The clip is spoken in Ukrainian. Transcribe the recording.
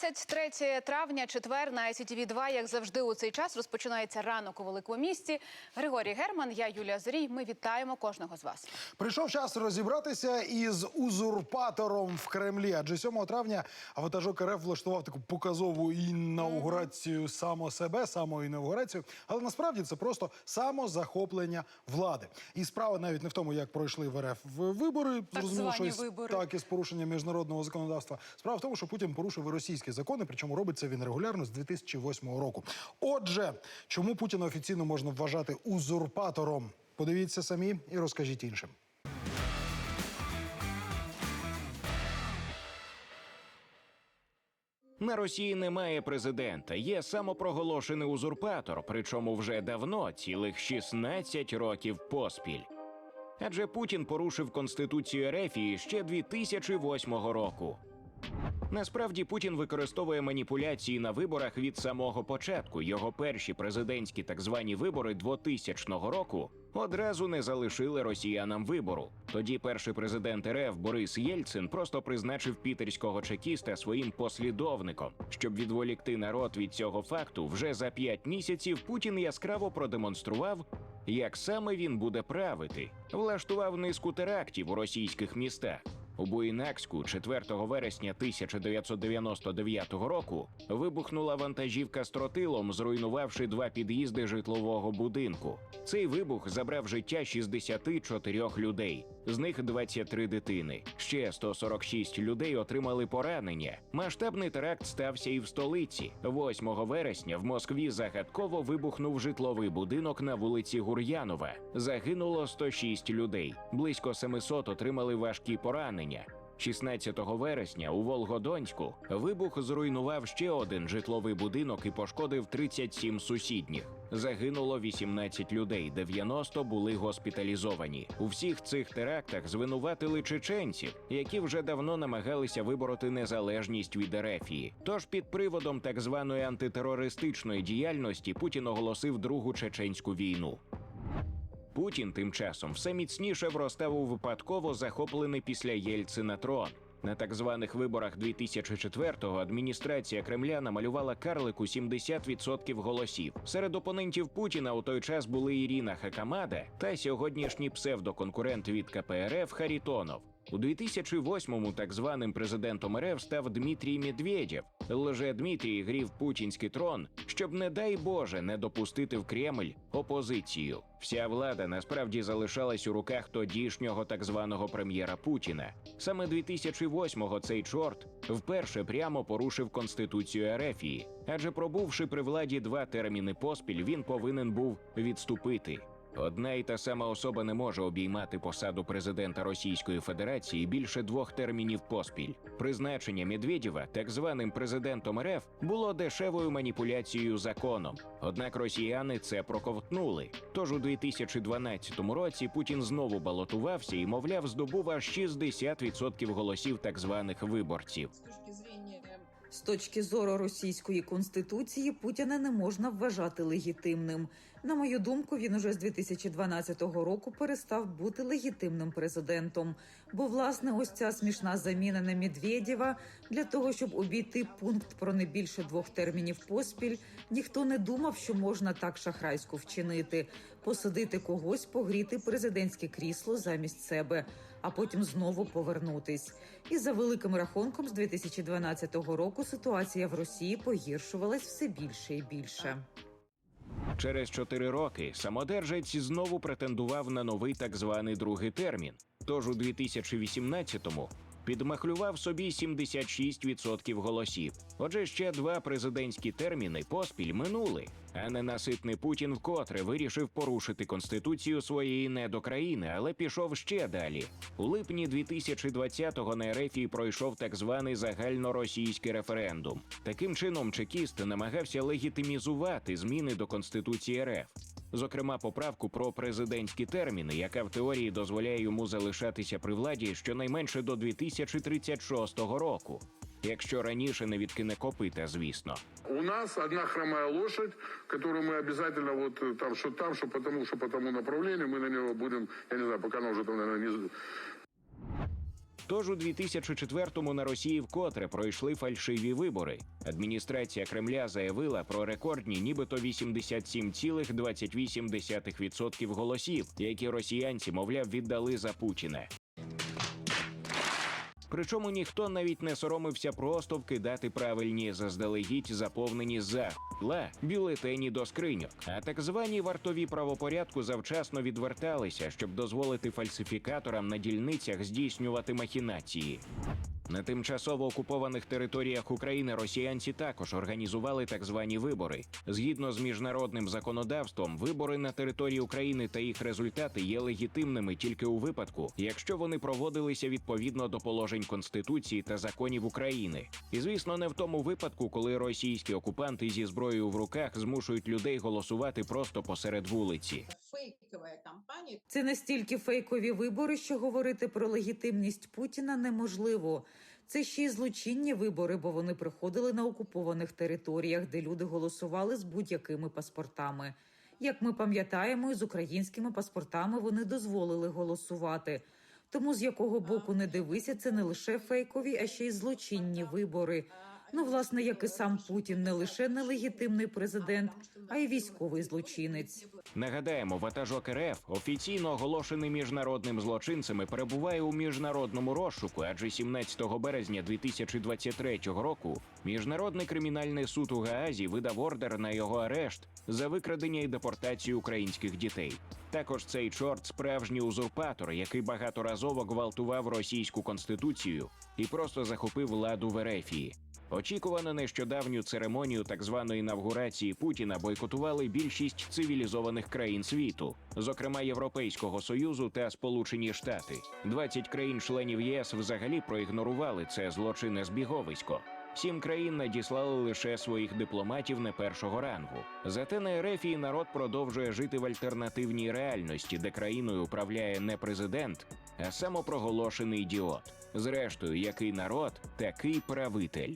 23 травня, четвер на СІТВ 2 як завжди, у цей час розпочинається ранок у великому місті. Григорій Герман, я Юлія Зорій. Ми вітаємо кожного з вас. Прийшов час розібратися із узурпатором в Кремлі. Адже 7 травня ватажок РФ влаштував таку показову інаугурацію само себе, самоінаугурацію. Але насправді це просто самозахоплення влади. І справа навіть не в тому, як пройшли в РФ вибори. Так звані що із- вибори. так із порушенням міжнародного законодавства. Справа в тому, що Путін порушив і російські закони, причому робить це він регулярно з 2008 року. Отже, чому Путіна офіційно можна вважати узурпатором? Подивіться самі і розкажіть іншим. На Росії немає президента, є самопроголошений узурпатор, причому вже давно, цілих 16 років поспіль. Адже Путін порушив конституцію Ерефії ще 2008 року. Насправді Путін використовує маніпуляції на виборах від самого початку. Його перші президентські так звані вибори 2000 року одразу не залишили росіянам вибору. Тоді перший президент РФ Борис Єльцин просто призначив пітерського чекіста своїм послідовником. Щоб відволікти народ від цього факту, вже за п'ять місяців Путін яскраво продемонстрував, як саме він буде правити, влаштував низку терактів у російських містах. У Буйнакську 4 вересня 1999 року вибухнула вантажівка з тротилом, зруйнувавши два під'їзди житлового будинку. Цей вибух забрав життя 64 людей, з них 23 дитини. Ще 146 людей отримали поранення. Масштабний теракт стався і в столиці. 8 вересня в Москві загадково вибухнув житловий будинок на вулиці Гур'янова. Загинуло 106 людей. Близько 700 отримали важкі поранення. 16 вересня у Волгодонську вибух зруйнував ще один житловий будинок і пошкодив 37 сусідніх. Загинуло 18 людей, 90 були госпіталізовані. У всіх цих терактах звинуватили чеченців, які вже давно намагалися вибороти незалежність від Ерефії. Тож під приводом так званої антитерористичної діяльності Путін оголосив другу чеченську війну. Путін тим часом все міцніше вростав у випадково захоплений після Єльцина трон. На так званих виборах 2004-го адміністрація Кремля намалювала карлику 70% голосів. Серед опонентів Путіна у той час були Ірина Хакамада та сьогоднішній псевдоконкурент від КПРФ Харітонов. У 2008-му так званим президентом РФ став Дмитрій Медведєв. Лже Дмитрій грів путінський трон, щоб, не дай Боже, не допустити в Кремль опозицію. Вся влада насправді залишалась у руках тодішнього так званого прем'єра Путіна. Саме 2008-го цей чорт вперше прямо порушив конституцію Ерефії, адже пробувши при владі два терміни поспіль, він повинен був відступити. Одна і та сама особа не може обіймати посаду президента Російської Федерації більше двох термінів поспіль. Призначення Медведєва так званим президентом РФ було дешевою маніпуляцією законом. Однак росіяни це проковтнули. Тож у 2012 році Путін знову балотувався і, мовляв, здобув аж 60% голосів так званих виборців. С точки зрения З точки зору російської конституції Путіна не можна вважати легітимним. На мою думку, він уже з 2012 року перестав бути легітимним президентом. Бо власне ось ця смішна заміна на Медведєва для того, щоб обійти пункт про не більше двох термінів поспіль, ніхто не думав, що можна так шахрайсько вчинити, посадити когось, погріти президентське крісло замість себе, а потім знову повернутись. І за великим рахунком, з 2012 року ситуація в Росії погіршувалась все більше і більше. Через чотири роки самодержець знову претендував на новий так званий другий термін. Тож у 2018-му підмахлював собі 76% голосів. Отже, ще два президентські терміни поспіль минули. А ненаситний Путін вкотре вирішив порушити конституцію своєї недокраїни, але пішов ще далі. У липні 2020-го на Ерефії пройшов так званий загальноросійський референдум. Таким чином, чекіст намагався легітимізувати зміни до конституції РФ Зокрема, поправку про президентські терміни, яка в теорії дозволяє йому залишатися при владі щонайменше до 2036 року. Якщо раніше не відкине копита, звісно. У нас одна хромая лошадь, которую мы обязательно вот э, там, что там, что потому, что по тому направлению, мы на него будем, я не знаю, пока она уже там, наверное, не... Тож у 2004-му на Росії вкотре пройшли фальшиві вибори. Адміністрація Кремля заявила про рекордні, нібито 87,28% голосів, які росіянці, мовляв, віддали за Путіна. Причому ніхто навіть не соромився просто вкидати правильні заздалегідь заповнені за ла бюлетені до скриньок. А так звані вартові правопорядку завчасно відверталися, щоб дозволити фальсифікаторам на дільницях здійснювати махінації. На тимчасово окупованих територіях України росіянці також організували так звані вибори. Згідно з міжнародним законодавством, вибори на території України та їх результати є легітимними тільки у випадку, якщо вони проводилися відповідно до положень Конституції та законів України. І звісно, не в тому випадку, коли російські окупанти зі зброєю в руках змушують людей голосувати просто посеред вулиці. Фейковая кампания, Це настільки фейкові вибори, що говорити про легітимність Путіна неможливо. Це ще й злочинні вибори, бо вони проходили на окупованих територіях, де люди голосували з будь-якими паспортами. Як ми пам'ятаємо, із українськими паспортами вони дозволили голосувати. Тому з якого боку не дивися, це не лише фейкові, а ще й злочинні вибори. Ну, власне, як і сам Путін, не лише нелегітимний президент, а й військовий злочинець. Нагадаємо, ватажок РФ офіційно оголошений міжнародним злочинцями перебуває у міжнародному розшуку, адже 17 березня 2023 року міжнародний кримінальний суд у Гаазі видав ордер на його арешт за викрадення і депортацію українських дітей. Також цей чорт справжній узурпатор, який багаторазово гвалтував російську конституцію і просто захопив владу в Ерефії. Очікувано нещодавню церемонію так званої інавгурації Путіна бойкотували більшість цивілізованих країн світу, зокрема Європейського союзу та Сполучені Штати. 20 країн-членів ЄС взагалі проігнорували це злочинне збіговисько. Сім країн надіслали лише своїх дипломатів не першого рангу. Зате на Ерефії народ продовжує жити в альтернативній реальності, де країною управляє не президент, а самопроголошений ідіот. Зрештою, який народ, такий правитель.